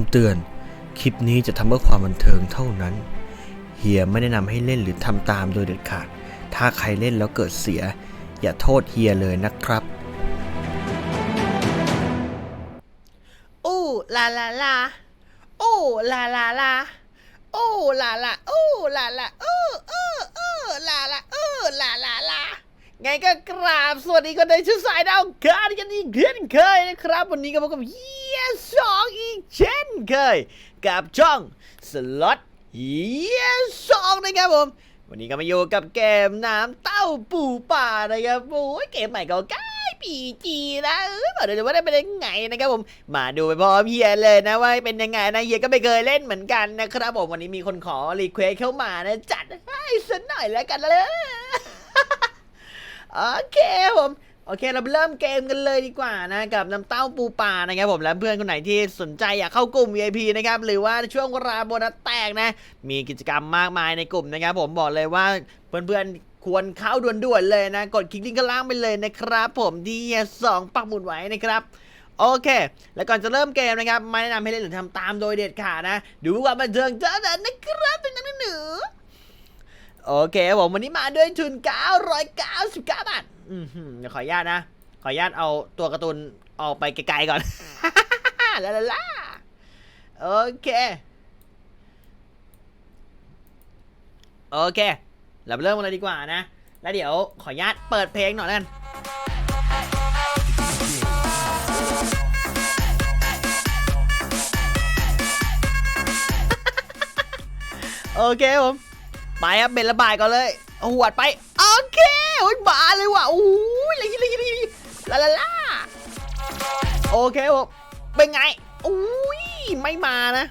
ำเตือน คลิปนี้จะทำเพื่อความบันเทิงเท่านั้น เฮียไม่แนะนำให้เล่นหรือทำตามโดยเด็ดขาด ถ้าใครเล่นแล้วเกิดเสีย อย่าโทษเฮียเลยนะครับ อู้ลาลาลา อู้ลาลาลา อู้ลาลา อู้ลาลา อู้อู้อู้ลาลาอู้ลาลาลา ไงก็กราบสวัสดีคนในชุดสายดาวการกันอีกเช่นเคยนะครับ วันนี้ก็พบกับเฮียสองอีกเช่นเคย กับช่องสล็อตเฮียสองนะครับผม วันนี้ก็มาอยู่กับเกมน้ำเต้าปูป่านะครับโอ้ยเกมใหม่ก็ใกล้ปีจีนะเออมาดูว่าได้เป็นยังไงนะครับผม มาดูไปพร้อมเฮียเลยนะว่าเป็นยังไงนะเฮียก็ไม่เคยเล่นเหมือนกันนะครับผมวันนี้มีคนขอรีเควสเข้ามานะจัดให้สักหน่อยแล้วกันเลย โอเคผมโอเคเราเริ่มเกมกันเลยดีกว่านะกับน้ำเต้าปูปลานะครับผมและเพื่อนคนไหนที่สนใจอยากเข้ากลุ่ม VIP นะครับหรือว่าช่วงเวลาโบนัสแตกนะ มีกิจกรรมมากมายในกลุ่มนะครับผมบอกเลยว่าเพื่อนๆควรเข้าด่วนๆเลยนะ กดคลิกลิงก์ข้างล่างไปเลยนะครับผมที่สองปักหมุดไว้นะครับโอเค แล้วก่อนจะเริ่มเกมนะครับ ไม่แนะนำให้เล่นหรือทำตามโดยเด็ดขาดนะ ดูความบันเทิงเท่านั้นนะครับเป็นนักหนู โอเคผมวันนี้มาด้วยทุน 999 บาทอือหือเดี๋ยวขออนุญาตนะ ขออนุญาตเอาตัวการ์ตูนออกไปไกลๆก่อนลาลาลาโอเค โอเค เราเริ่มกันเลยดีกว่านะ แล้วเดี๋ยวขออนุญาตเปิดเพลงหน่อยแล้วกันโอเคผม ไปครับเบนระบายก่อนเลยหวดไปโอเคโอ้ยมาเลยว่ะโอ้ยเลยเลยลยลาลาลาโอเคผมเป็นไงโอ้ยไม่มานะ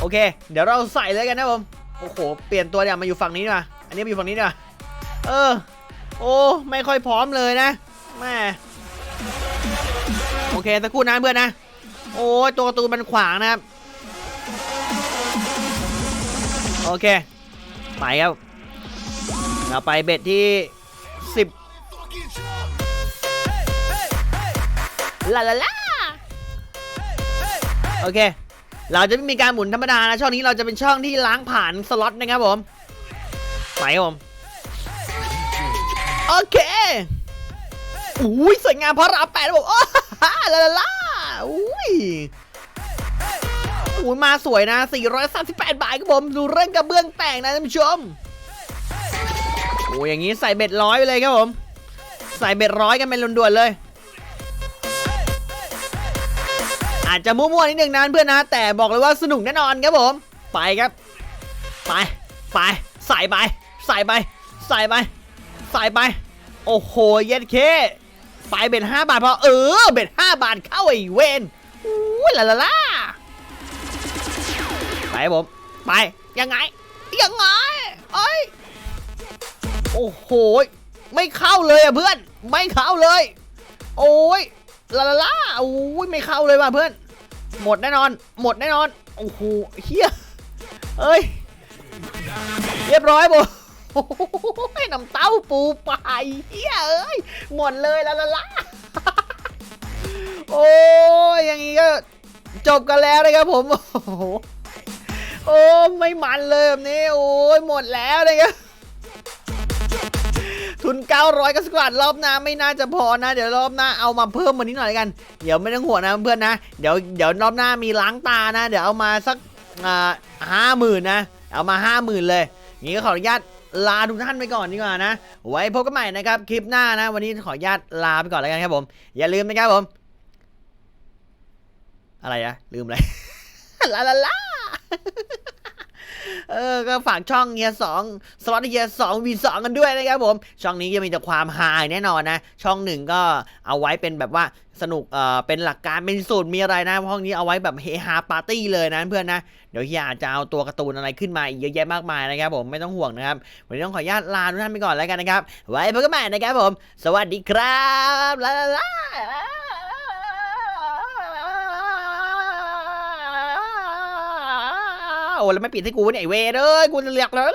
โอเค เดี๋ยวเราใส่เลยกันนะผมโอ้โหเปลี่ยนตัวเดี๋ยมาอยู่ฝั่งนี้ดีกว่าอันนี้มาอยู่ฝั่งนี้ดีกว่าเออ โอ้ไม่ค่อยพร้อมเลยนะแม่โอเคสักครู่นะเพื่อนนะโอ้ตัวตูนมันขวางนะครับโอเค ไปครับเราไปเบ็ดที่ 10ลาลาลาโอเค เราจะไม่มีการหมุนธรรมดานะ ช่องนี้เราจะเป็นช่องที่ล้างผ่านสล็อตนะครับผม ไปครับผม โอเคอุ้ยสวยงามพระรามแปดครับผมโอ้ฮ่าลาลาลาอุ้ยโอ้ยมาสวยนะ 438 บาทครับผม ดูเรื่องกระเบื้องแตกนะท่านผู้ชมโอ้ยอย่างนี้ใส่เบ็ดร้อยไปเลยครับผม ใส่เบ็ดร้อยกันเป็นด่วนๆเลย อาจจะมั่วๆนิดนึงนะเพื่อนนะ แต่บอกเลยว่าสนุกแน่นอนครับผม ไปครับ ไป ไป ใส่ไป ใส่ไป ใส่ไป ใส่ไป โอ้โห เย็ดเค ไปเบ็ด5บาทพอ เออ เบ็ด5บาทเข้าไอ้เวนอู้ลาลาลา ไปผม ไป ยังไง ยังไงเอ้ย โอ้โห ไม่เข้าเลยอะเพื่อน ไม่เข้าเลย โอ้ยลาลาลาโอ้ยไม่เข้าเลยว่ะเพื่อน หมดแน่นอน หมดแน่นอน โอ้โหเฮียเอ้ย เรียบร้อยผมโอ้น้ำเต้าปูไปเฮียเอ้ย หมดเลยลาลาลาโอ้ยอย่างงี้ก็จบกันแล้วนะครับผม โอ้โห โอ้ไม่มันเลยแบบนี้โอ้ยหมดแล้วนะครับทุน 900ก็สกวาดรอบหน้าไม่น่าจะพอนะ เดี๋ยวรอบหน้าเอามาเพิ่มมานิดหน่อยกัน เดี๋ยวไม่ต้องห่วงนะเพื่อนนะ เดี๋ยวเดี๋ยวรอบหน้ามีล้างตานะ เดี๋ยวเอามาสักห้าหมื่นนะ เอามาห้าหมื่นเลยงี้ก็ขออนุญาตลาทุกท่านไปก่อนดีกว่านะ ไว้พบกันใหม่นะครับคลิปหน้านะ วันนี้ขออนุญาตลาไปก่อนแล้วกันครับผม อย่าลืมนะครับผม อะไรอะลืมอะไรลาลาลา เออ ก็ฝากช่องเฮียสองสล็อตเฮียสองวีสองกันด้วยนะครับผม ช่องนี้จะมีแต่ความฮาแน่นอนนะ ช่องหนึ่งก็เอาไว้เป็นแบบว่าสนุก เอ่อ เป็นหลักการ เป็นสูตร มีอะไรนะ ห้องนี้เอาไว้แบบเฮฮาปาร์ตี้เลยนะเพื่อนนะ เดี๋ยวเฮียอาจจะเอาตัวการ์ตูนอะไรขึ้นมาอีกเยอะแยะมากมายนะครับผม ไม่ต้องห่วงนะครับ วันนี้ต้องขออนุญาตลาทุกท่านไปก่อนแล้วกันนะครับ ไว้พบกันใหม่นะครับผม สวัสดีครับลาลาลาโอ้ แล้วไม่ปิดให้กูเนี่ยไอเวรเอ้ยกูจะเรียกแล้ว